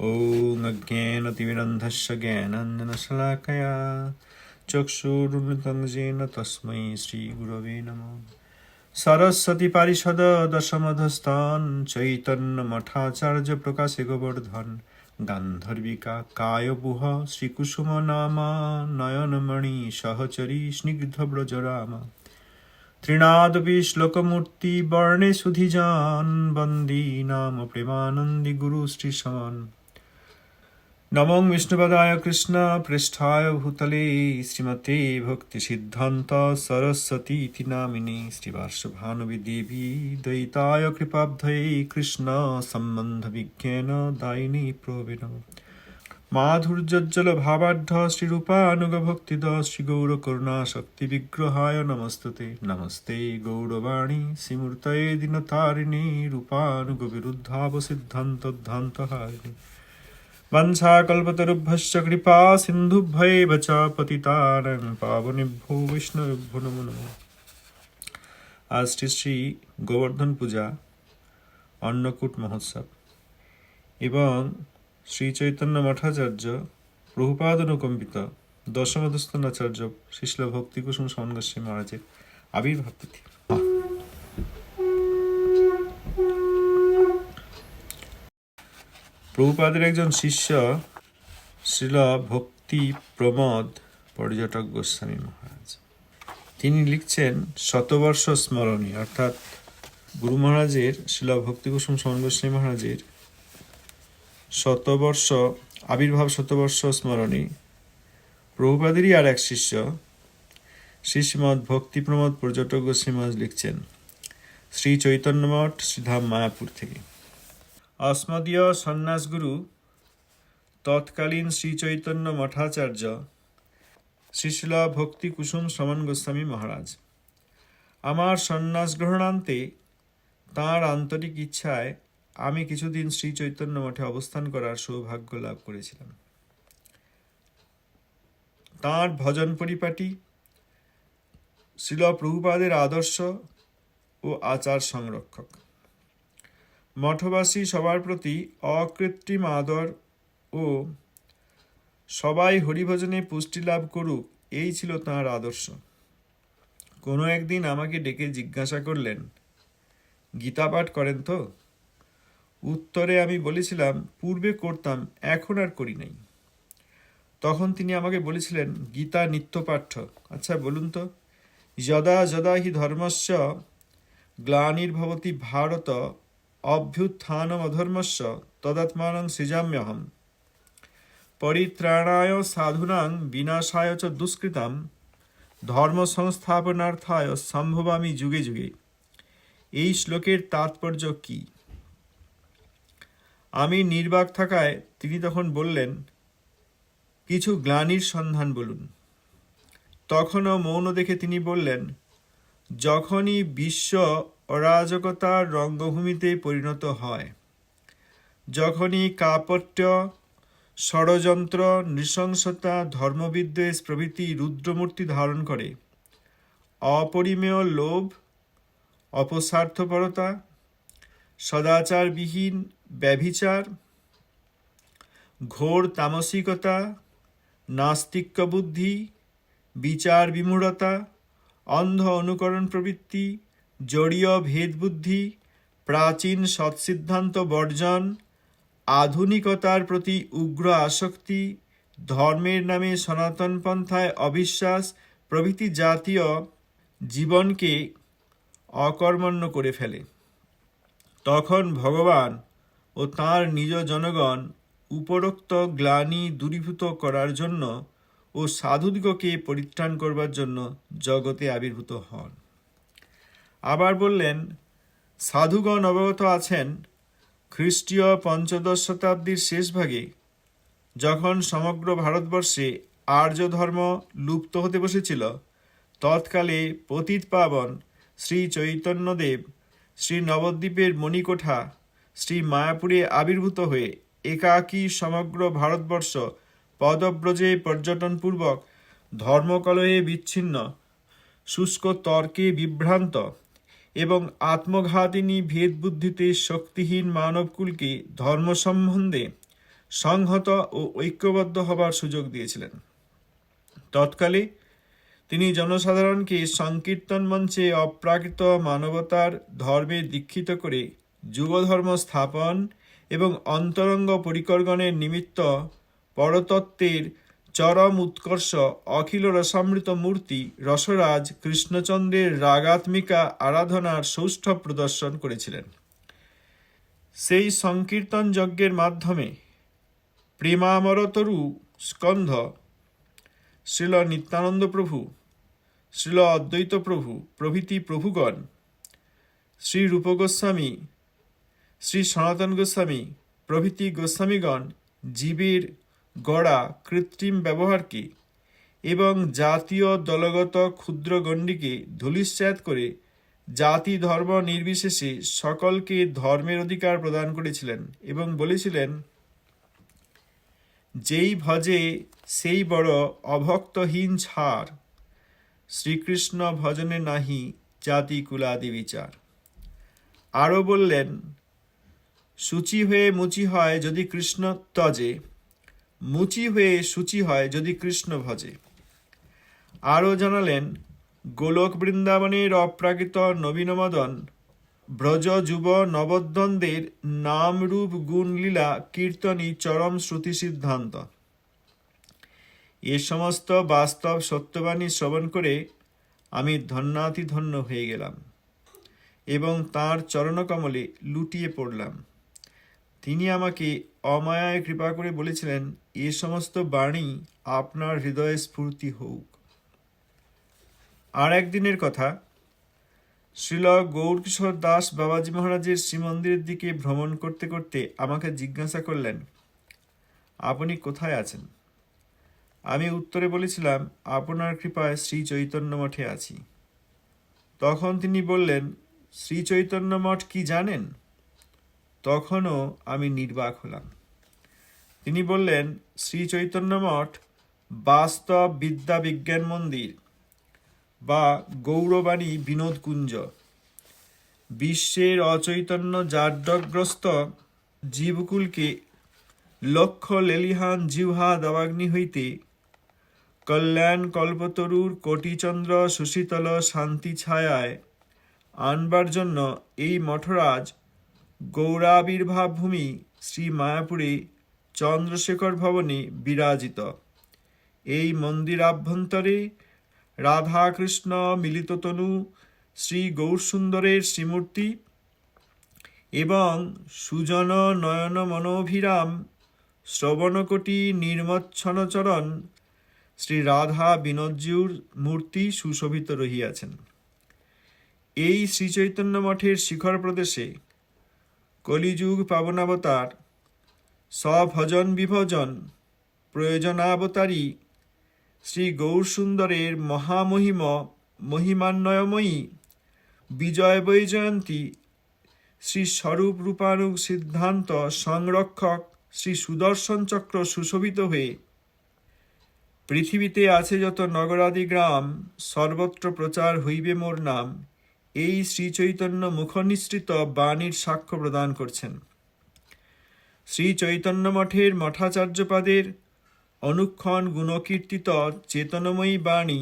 ॐ अज्ञेनतिविरन्धस्य ज्ञानाञ्जनशलाकया चक्षुरुन्मितं येन तस्मै श्रीगुरवे नमः सरस्वती पारिषद दशमधस्तान् चैतन्यमठाचार्य प्रकाशे गोवर्धन गान्धर्विका कायबुह श्रीकुसुम नामा नयनमणि सहचरी स्निग्धव्रजराम নমং বিষ্ণুপদায় কৃষ্ণ পৃষ্ঠায় ভূতলে শ্রীমতে ভক্তি সিদ্ধান্ত সরস্বতী ইতি নামিনী শ্রীবার্ষভানুবি দেবী দয়িতায় কৃপাব্ধয়ে কৃষ্ণ সম্বন্ধ বিজ্ঞান দায়িনী প্রবীণ। মাধুর্যোজ্জ্বল ভাবাঢ্য শ্রীরূপানুগভক্তিদ শ্রীগৌর করুণা শক্তি বিগ্রহায় নমস্তে নমস্তে গৌরবাণী শ্রীমূর্তয়ে দীনতারিণী রূপানুগ বিরুদ্ধাবসিদ্ধান্ত হারিণী वंशाकल्पतरुभ्यश्च कृपा सिन्धुभ्यैव च पतितानं পাবনেভ্যো বৈষ্ণবেভ্যো নমো নমঃ আজ শ্রী শ্রী গোবর্ধন পূজা অন্নকূট মহোৎসব এবং শ্রী চৈতন্য মঠাচার্য প্রভুপাদ অনুকম্পিত দশমদস্থান আচার্য শিশল ভক্তিকুসুম সমান গোস্বামী মহারাজের আবির্ভাব তিথি প্রভুপাদের একজন শিষ্য শিল ভক্তি প্রমোদ পর্যটক গোস্বামী মহারাজ। তিনি লিখছেন শতবর্ষ স্মরণী অর্থাৎ গুরু মহারাজের শিল ভক্তিকুসুম সমান গোস্বামী মহারাজের শতবর্ষ, আবির্ভাব শতবর্ষ স্মরণী প্রভুপাদেরই আর এক শিষ্য শ্রী শ্রীমৎ ভক্তি প্রমোদ পর্যটক গোস্বামী মহারাজ লিখছেন, শ্রী চৈতন্য মঠ, শ্রীধাম মায়াপুর থেকে। অস্মদীয় সন্ন্যাসগুরু তৎকালীন শ্রী চৈতন্য মঠাচার্য শ্রীশিল ভক্তি কুসুম শ্রমণ গোস্বামী মহারাজ। আমার সন্ন্যাস গ্রহণান্তে তাঁর আন্তরিক ইচ্ছায় আমি কিছুদিন শ্রী চৈতন্য মঠে অবস্থান করার সৌভাগ্য লাভ করেছিলাম। তাঁর ভজন পরিপাটি শিল প্রভুপাদের আদর্শ ও আচার সংরক্ষক। মঠবাসী সবার প্রতি অকৃত্রিম আদর ও সবাই হরিভজনে পুষ্টি লাভ করুক, এই ছিল তাঁর আদর্শ। কোনো একদিন আমাকে ডেকে জিজ্ঞাসা করলেন, গীতা পাঠ করেন তো? উত্তরে আমি বলেছিলাম, পূর্বে করতাম, এখন আর করি নাই। তখন তিনি আমাকে বলেছিলেন, গীতা নিত্যপাঠ্য আচ্ছা বলুন তো, যদা যদা হি ধর্মস্য, গ্লানির্ভবতি ভারত অভ্যুত্থানম অধর্মস্য তদাত্মানং সৃজাম্যহম পরিত্রাণায় সাধুনাং বিনাশায় চ দুষ্কৃতাম ধর্ম সংস্থাপনার্থায় সম্ভবামি যুগে যুগে এই শ্লোকের তাৎপর্য কি? আমি নির্বাক থাকায় তিনি তখন বললেন, কিছু গ্লানির সন্ধান বলুন। তখনও মৌন দেখে তিনি বললেন, যখনই বিশ্ব অরাজকতার রঙ্গভূমিতে পরিণত হয়। যখনই কাপট্য, ষড়যন্ত্র, নৃশংসতা, ধর্মবিদ্বেষ প্রভৃতি রুদ্রমূর্তি ধারণ করে, অপরিমেয় লোভ, অপস্বার্থপরতা, সদাচারবিহীন ব্যভিচার, ঘোর তামসিকতা নাস্তিক্য বুদ্ধি বিচার বিমূঢ়তা অন্ধ অনুকরণ প্রবৃত্তি জড়ীয় ভেদবুদ্ধি, প্রাচীন সৎসিদ্ধান্ত বর্জন, আধুনিকতার প্রতি উগ্র আসক্তি, ধর্মের নামে সনাতন পন্থায় অবিশ্বাস প্রভৃতি জাতীয় জীবনকে অকর্মণ্য করে ফেলে। তখন ভগবান ও তাঁর নিজ জনগণ উপরোক্ত গ্লানি দূরীভূত করার জন্য ও সাধুদিগকে পরিত্রাণ করবার জন্য জগতে আবির্ভূত হন। আবার বললেন, সাধুগণ অবগত আছেন খ্রিস্টীয় পঞ্চদশ শতাব্দীর শেষ ভাগে, যখন সমগ্র ভারতবর্ষে আর্য ধর্ম লুপ্ত হতে বসেছিল, তৎকালে পতিত পাবন শ্রী চৈতন্যদেব শ্রী নবদ্বীপের মণিকোঠা শ্রী মায়াপুরে আবির্ভূত হয়ে একাকী সমগ্র ভারতবর্ষ পদব্রজে পর্যটনপূর্বক ধর্মকলয়ে বিচ্ছিন্ন, শুষ্ক তর্কে বিভ্রান্ত এবং আত্মঘাতিনী ভেদবুদ্ধিতে শক্তিহীন মানবকুলকে ধর্ম সম্বন্ধে সংহত ও ঐক্যবদ্ধ হবার সুযোগ দিয়েছিলেন। তৎকালে তিনি জনসাধারণকে সংকীর্তন মঞ্চে অপ্রাকৃত মানবতার ধর্মে দীক্ষিত করে যুগধর্ম স্থাপন এবং অন্তরঙ্গ পরিকর্গণের নিমিত্ত পরতত্ত্বের চরম উৎকর্ষ অখিল রসামৃত মূর্তি রসরাজ কৃষ্ণচন্দ্রের রাগাত্মিকা আরাধনার সৌষ্ঠব প্রদর্শন করেছিলেন। সেই সংকীর্তন যজ্ঞের মাধ্যমে প্রেমামরতরু স্কন্ধ, শ্রীল নিত্যানন্দ প্রভু, শ্রীল অদ্বৈত প্রভু, প্রভৃতি প্রভুগণ, শ্রী রূপ গোস্বামী শ্রী সনাতন গোস্বামী, প্রভৃতি গোস্বামীগণ, জীবের গড়া কৃত্রিম ব্যবহারকে এবং জাতীয় দলগত ক্ষুদ্র গণ্ডিকে ধূলিস্যাৎ করে জাতি ধর্ম নির্বিশেষে সকলকে ধর্মের অধিকার প্রদান করেছিলেন এবং বলেছিলেন, যেই ভজে সেই বড় অভক্তহীন ছাড়, শ্রীকৃষ্ণ ভজনে নাহি জাতি কুলাদি বিচার। আরও বললেন, সূচি হয়ে মুচি হয় যদি কৃষ্ণ তজে মুচি হয়ে সূচি হয় যদি কৃষ্ণ ভজে। আরও জানালেন, গোলক বৃন্দাবনের অপ্রাকৃত নবীনমদন, ব্রজ যুব নবোদ্বন্দের নামরূপ গুণলীলা গুণ লীলা কীর্তনই চরম শ্রুতি সিদ্ধান্ত। এ সমস্ত বাস্তব সত্যবাণী শ্রবণ করে আমি ধন্যাতিধন্য হয়ে গেলাম এবং তাঁর চরণকমলে লুটিয়ে পড়লাম। তিনি আমাকে অমায়ায় কৃপা করে বলেছিলেন, এ সমস্ত বাণী আপনার হৃদয়ে স্ফূর্তি হোক। আর একদিনের কথা, শ্রীল গৌরকিশোর দাস বাবাজি মহারাজের শ্রীমন্দিরের দিকে ভ্রমণ করতে করতে আমাকে জিজ্ঞাসা করলেন, আপনি কোথায় আছেন? আমি উত্তরে বলেছিলাম, আপনার কৃপায় শ্রী চৈতন্য মঠে আছি। তখন তিনি বললেন, শ্রী চৈতন্য মঠ কি জানেন? তখনও আমি নির্বাক হলাম। তিনি বললেন শ্রী চৈতন্য মঠ বাস্তব বিদ্যা বিজ্ঞান মন্দির বা গৌরবাণী বিনোদ কুঞ্জ বিশ্বের অচৈতন্য জাড্যগ্রস্ত জীবকুলকে লক্ষ লেলিহান জিহ্বা দাবাগ্নি হইতে কল্যাণ কল্পতরুর কোটিচন্দ্র সুশীতল শান্তি ছায়ায় আনবার জন্য এই মঠরাজ গৌরাবির্ভাব ভূমি শ্রী মায়াপুরে চন্দ্রশেখর ভবনে বিরাজিত। এই মন্দিরাভ্যন্তরে রাধাকৃষ্ণ মিলিত তনু, শ্রী গৌরসুন্দরের শ্রীমূর্তি এবং সুজন নয়ন মনোভিরাম, শ্রবণকোটি নির্মচ্ছনচরণ শ্রী রাধা বিনোদজিউর মূর্তি সুশোভিত রহিয়াছেন। এই শ্রীচৈতন্য মঠের শিখর প্রদেশে কলিযুগ পাবনাবতার সভজন বিভজন, প্রয়োজনাবতারী, শ্রী গৌরসুন্দরের মহামহিম, মহিমান্বয়ময়ী, বিজয় বৈজয়ন্তী, শ্রী স্বরূপ রূপানুগ সিদ্ধান্ত সংরক্ষক, শ্রী সুদর্শন চক্র সুশোভিত হয়ে। পৃথিবীতে আছে যত নগরাদি গ্রাম, সর্বত্র প্রচার হইবে মোর নাম। এই শ্রী চৈতন্য মুখনিসৃত বাণীর সাক্ষ্য প্রদান করছেন। শ্রী চৈতন্য মঠের মঠাচার্যপাদের অনুক্ষণ গুণকীর্তিত চেতনময়ী বাণী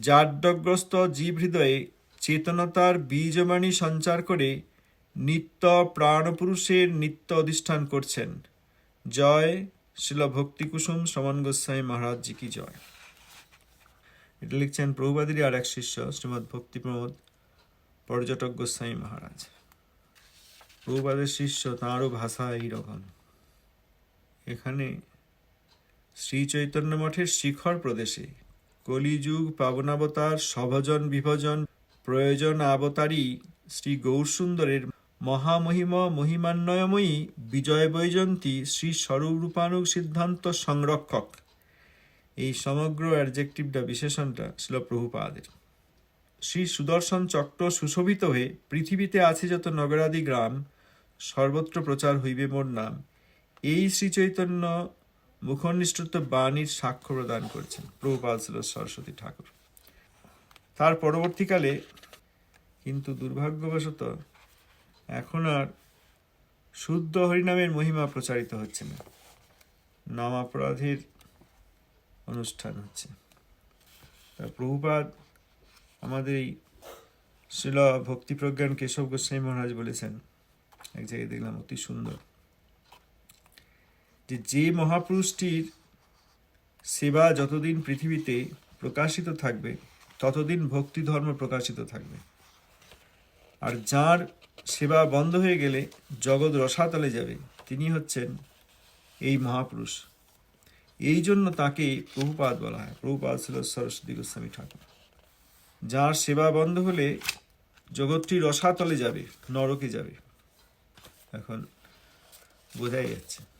জাড্যগ্রস্ত জীব হৃদয়ে চেতনতার বীজবাণী সঞ্চার করে নিত্য প্রাণপুরুষের নিত্য অধিষ্ঠান করছেন। জয় শিল ভক্তিকুসুম সমন গোস্বামী মহারাজ জি কি জয়। এটা লিখছেন প্রভুবাদীর আর এক শিষ্য শ্রীমৎ ভক্তি প্রমোদ পর্যটক গোস্বামী মহারাজ। প্রভুপাদের শিষ্য তাঁরও ভাষা এইরকম এখানে শ্রী চৈতন্য মঠের শিখর প্রদেশে কলিযুগ, পাবনাবতার, সভজন, বিভজন, প্রয়োজন আবতারী শ্রী গৌরসুন্দরের মহামহিম, মহিমান্বয়ময়ী বিজয় বৈজন্তী শ্রী স্বরূপানুগ সিদ্ধান্ত সংরক্ষক। এই সমগ্র অ্যাডজেক্টিভটা বিশেষণটা ছিল প্রভুপাদের। শ্রী সুদর্শন চক্র সুশোভিত হয়ে পৃথিবীতে আছে যত নগরাদি গ্রাম, সর্বত্র প্রচার হইবে মোর নাম। এই শ্রী চৈতন্য মুখনিষ্ঠত্ব বাণীর সাক্ষ্য প্রদান করছেন প্রভুপাল ছিল সরস্বতী ঠাকুর। তার পরবর্তীকালে কিন্তু দুর্ভাগ্যবশত এখন আর শুদ্ধ হরিনামের মহিমা প্রচারিত হচ্ছে না। নামাপরাধীর অনুষ্ঠান হচ্ছে। তা আমাদের এই শিল ভক্তিপ্রজ্ঞান কেশব গোস্বামী মহারাজ বলেছেন। এক জায়গায় দেখলাম অতি সুন্দর। যে যে মহাপুরুষটির সেবা যতদিন পৃথিবীতে প্রকাশিত থাকবে, ততদিন ভক্তি ধর্ম প্রকাশিত থাকবে। আর যার সেবা বন্ধ হয়ে গেলে জগৎ রসাতলে যাবে, তিনি হচ্ছেন এই মহাপুরুষ। এই জন্য তাকে প্রভুপাদ বলা হয়। প্রভুপাদ ছিল সরস্বতী গোস্বামী ঠাকুর। যার সেবা বন্ধ হলে জগৎটি রসাতলে যাবে নরকে যাবে। এখন বোঝাই যাচ্ছে।